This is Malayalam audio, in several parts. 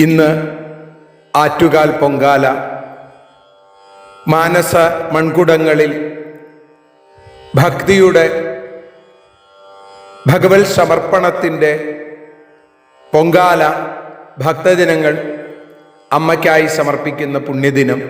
ഇന്ന് ആറ്റുകാൽ പൊങ്കാല മാനസ മൺകുടങ്ങളിൽ ഭക്തിയുടെ ഭഗവത് സമർപ്പണത്തിന്റെ പൊങ്കാല ഭക്തജനങ്ങൾ അമ്മയ്ക്കായി സമർപ്പിക്കുന്ന പുണ്യദിനം.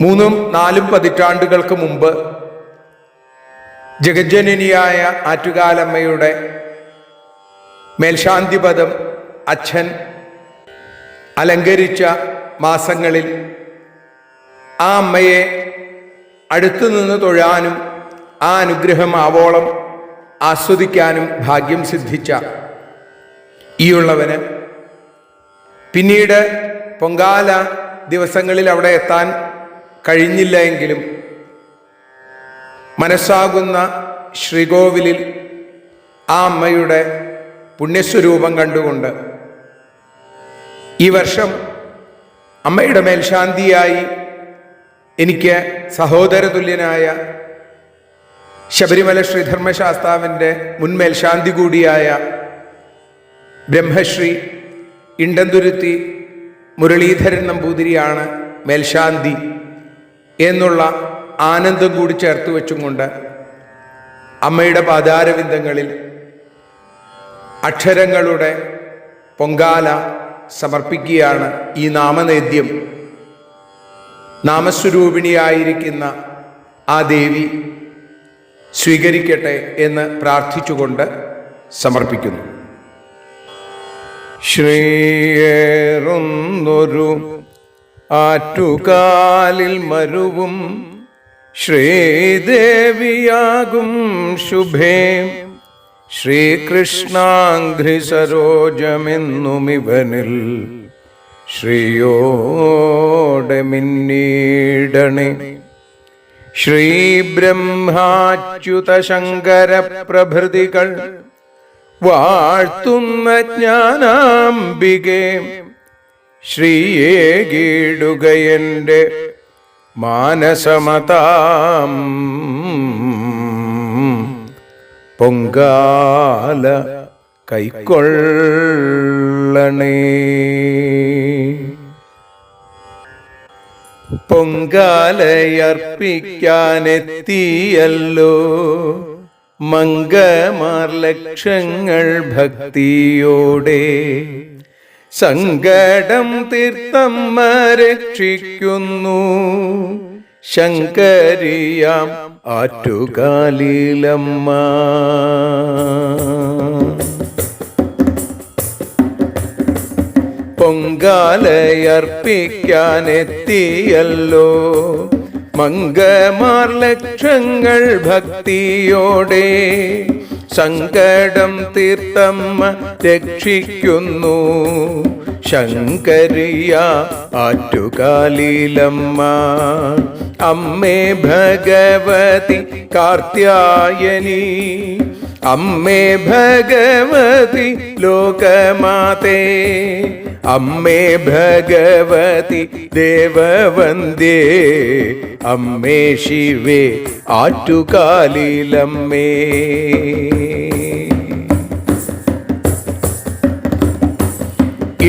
മൂന്നും നാലും പതിറ്റാണ്ടുകൾക്ക് മുമ്പ് ജഗജ്ജനനിയായ ആറ്റുകാലമ്മയുടെ മേൽശാന്തിപദം അച്ഛൻ അലങ്കരിച്ച മാസങ്ങളിൽ ആ അമ്മയെ അടുത്തു നിന്ന് തൊഴാനും ആ അനുഗ്രഹം ആവോളം ആസ്വദിക്കാനും ഭാഗ്യം സിദ്ധിച്ച ഈയുള്ളവന് പിന്നീട് പൊങ്കാല ദിവസങ്ങളിൽ അവിടെ എത്താൻ കഴിഞ്ഞില്ല എങ്കിലും മനസ്സാകുന്ന ശ്രീകോവിലിൽ ആ അമ്മയുടെ പുണ്യസ്വരൂപം കണ്ടുകൊണ്ട് ഈ വർഷം അമ്മയുടെ മേൽശാന്തിയായി എനിക്ക് സഹോദരതുല്യനായ ശബരിമല ശ്രീധർമ്മശാസ്താവിന്റെ ധർമ്മശാസ്താവിന്റെ മുൻമേൽശാന്തി കൂടിയായ ബ്രഹ്മശ്രീ ഇണ്ടന്തുരുത്തി മുരളീധരൻ നമ്പൂതിരിയാണ് മേൽശാന്തി എന്നുള്ള ആനന്ദം കൂടി ചേർത്ത് വെച്ചും കൊണ്ട് അമ്മയുടെ പാതാരവിന്ദങ്ങളിൽ അക്ഷരങ്ങളുടെ പൊങ്കാല സമർപ്പിക്കുകയാണ് ഈ നാമനേദ്യം. നാമസ്വരൂപിണിയായിരിക്കുന്ന ആ ദേവി സ്വീകരിക്കട്ടെ എന്ന് പ്രാർത്ഥിച്ചുകൊണ്ട് സമർപ്പിക്കുന്നു. ശ്രീയേറുന്നൊരു ആറ്റുകാലിൽ മരുവും ശ്രീദേവിയാകും ശുഭേ. ശ്രീകൃഷ്ണാഘ്രി സരോജമെന്നുമിവനിൽ ശ്രീയോടെ മിന്നീടണി. ശ്രീബ്രഹ്മാച്യുതശങ്കരപ്രഭൃതികൾ ശങ്കര പ്രഭൃതികൾ വാഴ്ത്തുന്ന ജ്ഞാനാംബികെ ശ്രീയേകിടുകയന്റെ മാനസമതാം പൊങ്കാല കൈക്കൊള്ളണേ. പൊങ്കാലയർപ്പിക്കാനെത്തിയല്ലോ. മംഗമാർ ലക്ഷങ്ങൾ ഭക്തിയോടെ. സങ്കടം തീർത്ഥമ്മ രക്ഷിക്കുന്നു ശങ്കരിയാം ആറ്റുകാലിലമ്മ. പൊങ്കാലയർപ്പിക്കാനെത്തിയല്ലോ. മംഗമാർ ലക്ഷങ്ങൾ ഭക്തിയോടെ സങ്കടം തീർത്തമ്മ രക്ഷിക്കുന്നു. ശങ്കരിയ ആറ്റുകാലിലമ്മ. അമ്മേ ഭഗവതി കാർത്യായനി. അമ്മേ ഭഗവതി ലോകമാതേ. അമ്മേ ഭഗവതി ദേവവന്ദേ. അമ്മേ ശിവേ ആറ്റുകാലിലമ്മേ.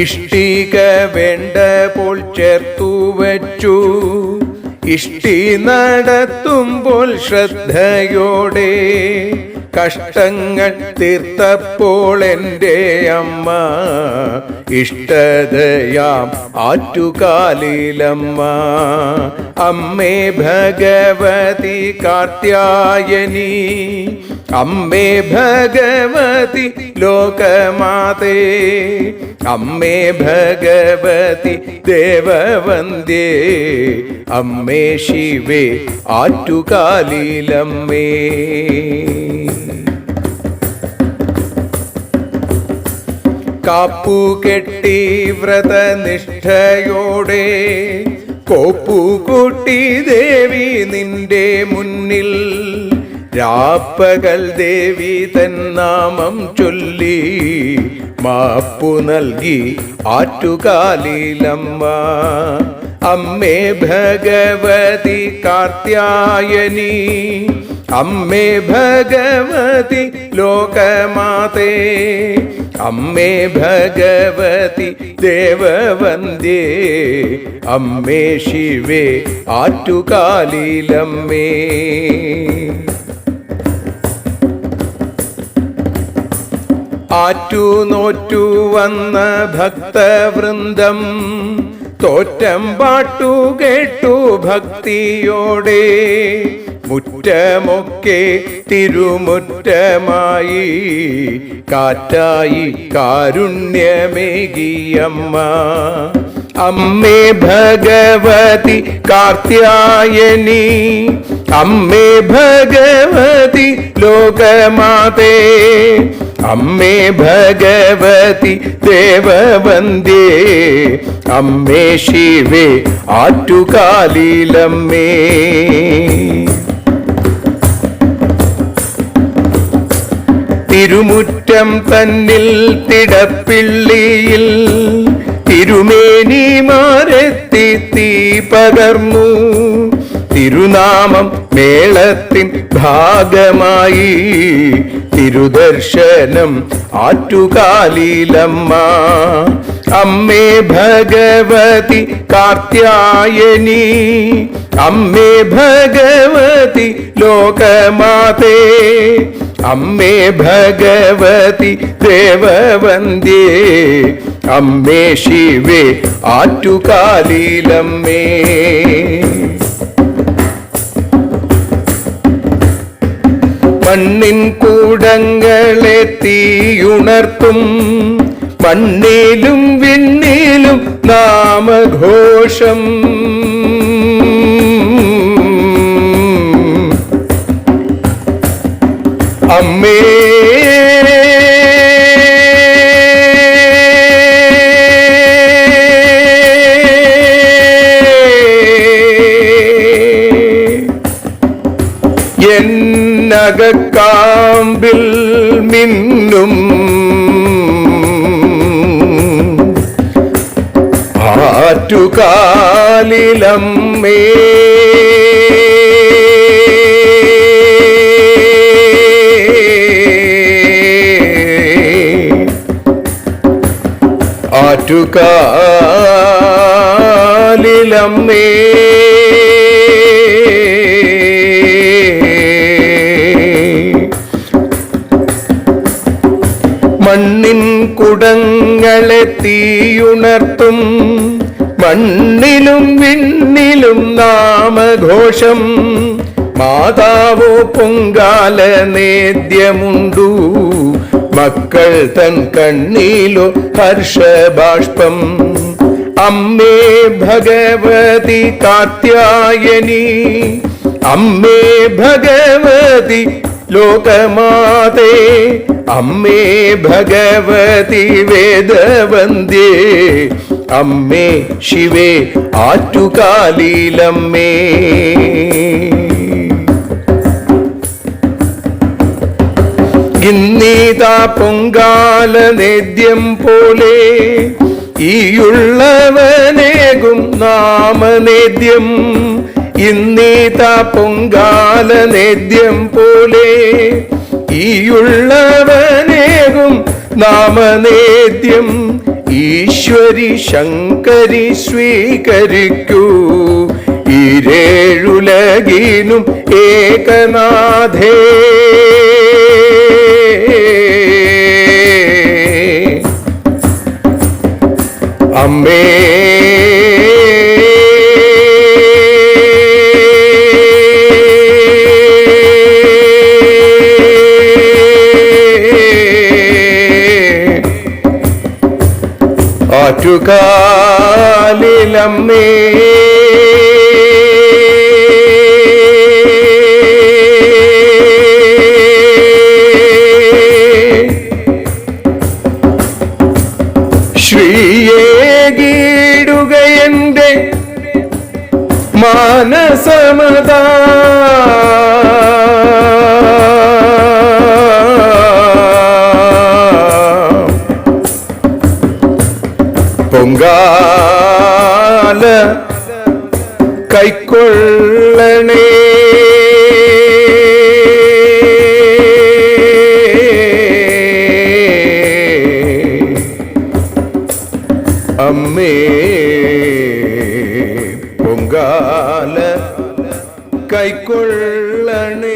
ഇഷ്ടിക വേണ്ട പോൾ ചേർത്തു വച്ചു. ഇഷ്ടി നടത്തുമ്പോൾ ശ്രദ്ധയോടെ കഷ്ടങ്ങൾ തീർത്തപ്പോൾ എന്റെ അമ്മ ഇഷ്ടതയാം ആറ്റുകാലിലമ്മ. അമ്മേ ഭഗവതി കാർത്യായനി അമ്മേ ഭഗവതി ലോകമാതേ അമ്മേ ഭഗവതി ദേവവന്ദേ അമ്മേ ശിവേ ആറ്റുകാലിലമ്മേ. കാപ്പു കെട്ടി വ്രതനിഷ്ഠയോടെ കോപ്പുകൂട്ടി ദേവി നിന്റെ മുന്നിൽ. രാപ്പകൽ ദേവി തന്നാമം ചൊല്ലി മാപ്പു നൽകി ആറ്റുകാലിലമ്മ. അമ്മേ ഭഗവതി കാർത്യായനി. അമ്മേ ഭഗവതി ലോകമാതേ. അമ്മേ ഭഗവതി ദേവവന്ദേ. അമ്മേ ശിവേ ആറ്റുകാലിലമ്മേ. ആറ്റു നോറ്റു വന്ന ഭക്തവൃന്ദം തോറ്റം പാട്ടു കേട്ടു ഭക്തിയോടെ മുറ്റമൊക്കെ തിരുമുറ്റമായി കാറ്റായി കാരുണ്യമേകിയമ്മ. അമ്മേ ഭഗവതി കാർത്യായനി അമ്മേ ഭഗവതി ലോകമാതേ. അമ്മേ ഭഗവതി ദേവവന്ദേ അമ്മേ ശിവേ ആറ്റുകാലിലമ്മേ. തിരുമുറ്റം തന്നിൽ തിടപ്പിള്ളിയിൽ തിരുമേനിമാരെത്തി തീ പകർന്നു. തിരുനാമം മേളത്തിൻ ഭാഗമായി തിരുദർശനം ആറ്റുകാലിലമ്മ. അമ്മേ ഭഗവതി കാർത്യായനി അമ്മേ ഭഗവതി ലോകമാതേ അമ്മേ ഭഗവതി ദേവവന്ദ്യേ അമ്മേ ശിവേ ആറ്റുകാലിലമ്മേ. മണ്ണിൻ കൂടങ്ങളെ തീയുണർത്തും. മണ്ണിലും വിണ്ണിലും നാമഘോഷം. എന്നകക്കാമ്പിൽ മിന്നും ആറ്റുകാലിലമ്മേ ആറ്റുകാലിലമ്മേ മണ്ണിൻ കുടങ്ങളെ തീയുണർത്തും. മണ്ണിലും വിണ്ണിലും നാമഘോഷം. മാതാവോ പൊങ്കാല നേദ്യമുണ്ടു. മക്കൾ തൻ കണ്ണിലോ ഹർഷബാഷ്പം. അമ്മേ ഭഗവതി കാത്യായനി. അമ്മേ ഭഗവതി ലോകമാതേ അമ്മേ ഭഗവതി വേദവന്ദേ അമ്മേ ശിവേ ആറ്റുകാലിലമ്മേ. ഇന്നീതാ പൊങ്കാല നേദ്യം പോലെ ഈയുള്ളവനേകും നാമനേദ്യം. ഇന്നീതാ പൊങ്കാല നേദ്യം പോലെ ഈയുള്ളവനേകും നാമനേദ്യം. ഈശ്വരി ശങ്കരി സ്വീകരിക്കൂ. ഇരേഴുലകീനും ഏകനാഥേ. അമ്മേ ആറ്റുകാലിലമ്മേ അമ്മേ പൊങ്കാല കൈക്കൊള്ളണേ